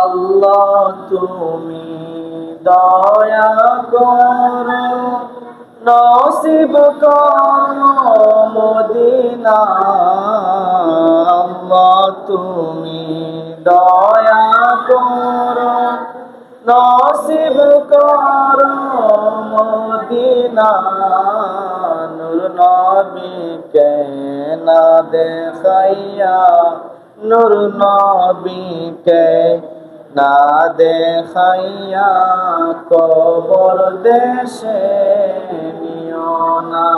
আল্লাহ তুমি দয়া করো নসিব করো মদিনা। আল্লাহ তুমি দয়া করো নসিব মদিনা নূর নবীকে কেনা দেখাইয়া নূর নবীকে না দেখাইয়া কবর দেশে নিও না।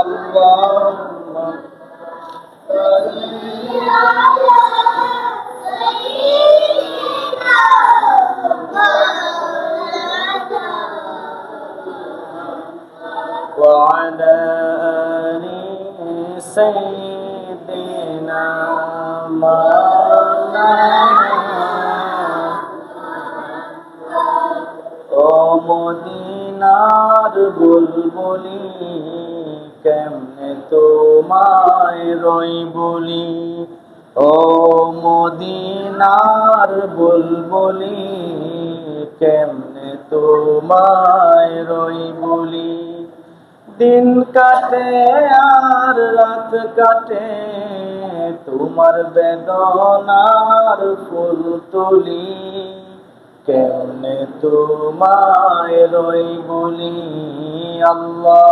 আল্লাহ وعلى آل سيدنا مولانا ও মদিনার বুলবুলি কেমনে তোমায় রই বলি ও মদিনার বুলবুলি কেমনে তোমায় রই বলি দিন কাটে আর রাত কাটে। তোমার বেদনার ফুল তুলি। কেমনে তোমায় রই বলি? আল্লাহ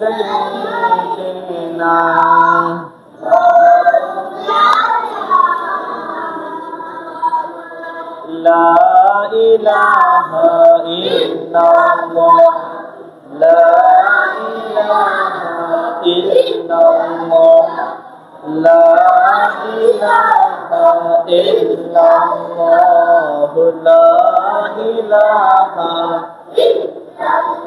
آل سيدنا لا إله إلا الله لا إله إلا الله لا إله إلا الله لا إله لا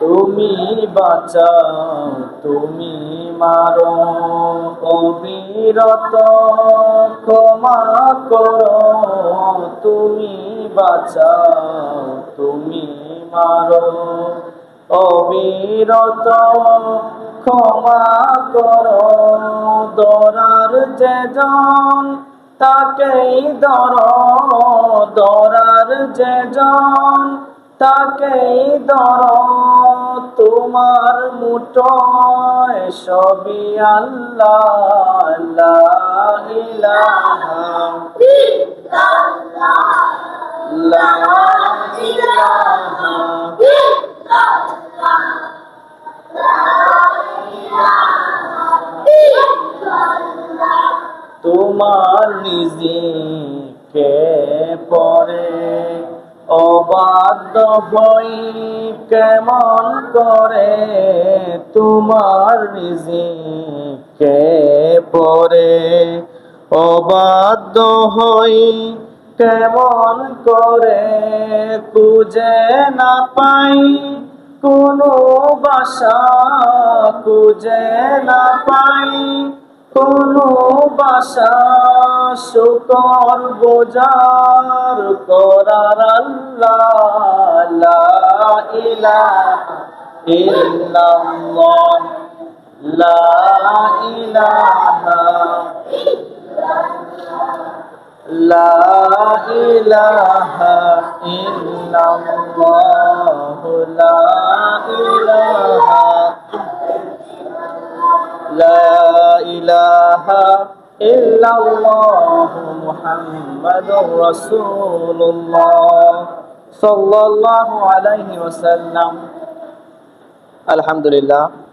তুমি বাঁচাও, তুমি মারো কবিরত ক্ষমা করো। তুমি বাঁচাও, তুমি মারো, অবিরত ক্ষমা করো। দরার যেজন তাকেই দর দরার যেজন তাকেই দর তোমার মুঠোয় সবই আল্লাহ লা ইলাহা লা ইলাহা তোমার নিজেকে পরে অবাধ্য হই কেমন করে তোমার নিজেকে পরে অবাধ্য হই কেমন করে খুঁজে না পাই, কোনো বাসা খুঁজে না পাই। কোনো বাসা শুকর বোজার করার আল্লাহ ইলাহা ইল্লাল্লাহ লা ইলাহা লা ইলাহা ইল্লাল্লাহ লা إلا الله محمد رسول الله صلى الله عليه وسلم. الحمد لله